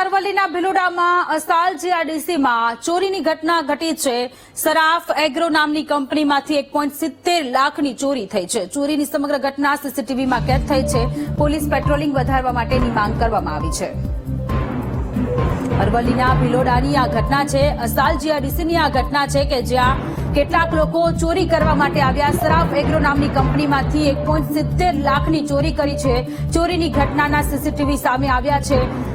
અરવલ્લીના ભિલોડામાં અસાલ જીઆરડીસીમાં ચોરીની ઘટના ઘટી છે. સરાફ એગ્રો નામની કંપનીમાંથી એક સિત્તેર લાખની ચોરી થઈ છે. ચોરીની સમગ્ર ઘટના સીસીટીવીમાં કેદ થઈ છે. પોલીસ પેટ્રોલિંગ વધારવા માટેની માંગ કરવામાં આવી છે. અરવલ્લીના ભિલોડાની આ ઘટના છે. અસાલ જીઆરડીસીની આ ઘટના છે કે જ્યાં કેટલાક લોકો ચોરી કરવા માટે આવ્યા. સરાફ એગ્રો નામની કંપનીમાંથી એક લાખની ચોરી કરી છે. ચોરીની ઘટનાના સીસીટીવી સામે આવ્યા છે.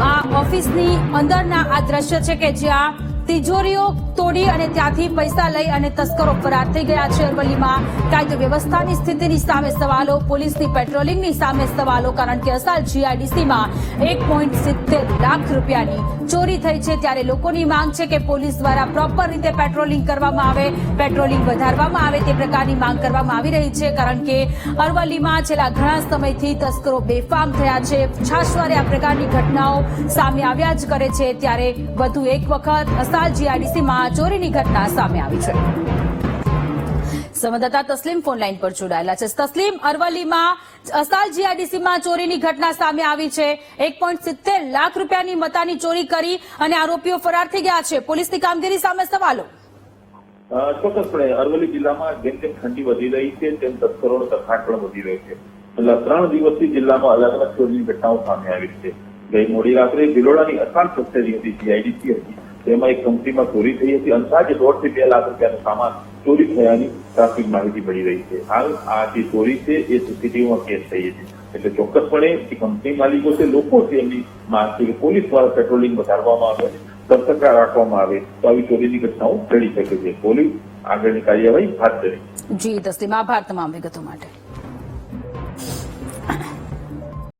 આ ઓફિસની અંદરના આ દ્રશ્ય છે કે જ્યાં તિજોરીઓ તોડી અને ત્યાંથી પૈસા લઈ અને તસ્કરો ફરાર થઈ ગયા છે. અરવલ્લીમાં કાયદો વ્યવસ્થાની સ્થિતિની સામે સવાલો, પોલીસની પેટ્રોલિંગની સામે સવાલો, કારણ કે અસાલ જીઆઈડીસીમાં એક પોઈન્ટ સિત્તેર લાખ રૂપિયાની ચોરી થઈ છે. ત્યારે લોકોની માંગ છે કે પોલીસ દ્વારા પ્રોપર રીતે પેટ્રોલિંગ કરવામાં આવે, પેટ્રોલિંગ વધારવામાં આવે તે પ્રકારની માંગ કરવામાં આવી રહી છે, કારણ કે અરવલ્લીમાં છેલ્લા ઘણા સમયથી તસ્કરો બેફામ થયા છે. છાશવારે આ પ્રકારની ઘટનાઓ સામે આવ્યા જ કરે છે. ત્યારે વધુ એક વખત અસાલ જીઆઈડીસીમાં ચોરીની ઘટના સામે આવી છે. સંવાદદાતા તસ્લીમ ફોનલાઈન પર જોડાયેલા છે. તસ્લીમ અરવલ્લીમાં, અસાલ જીઆઈડીસીમાં ચોરીની ઘટના સામે આવી છે. એક લાખ રૂપિયાની મતાની ચોરી કરી અને આરોપીઓ ફરાર થઈ ગયા છે. પોલીસની કામગીરી સામે સવાલો. ચોક્કસપણે અરવલ્લી જિલ્લામાં જેમ જેમ ઠંડી વધી રહી છે, તેમ તસ્કરોનો તરખાટ પણ વધી રહ્યો છે. છેલ્લા ત્રણ દિવસથી જિલ્લામાં અલગ અલગ ચોરીની ઘટનાઓ સામે આવી છે. ગઈ મોડી રાત્રે ભિલોડાની અસાલ કસ્ટડી હતી, જીઆઈડીસી હતી. તેમાં એક કંપનીમાં ચોરી થઈ હતી. અંદાજે દોઢથી બે લાખ રૂપિયાનો સામાન ચોરી થયાની પ્રાથમિક માહિતી મળી રહી છે. હાલ આ જે ચોરી છે, એ સીસીટીવીમાં કેસ થઈ હતી. એટલે ચોક્કસપણે કંપની માલિકો છે, લોકો છે એમની માંગ છે કે પોલીસ દ્વારા પેટ્રોલિંગ વધારવામાં આવે સતર્કતા રાખવામાં આવે, તો આવી ચોરીની ઘટનાઓ ટળી શકે છે. પોલીસ આગળની કાર્યવાહી હાથ ધરી. જી તસ્લીમ આભાર તમામ વિગતો માટે.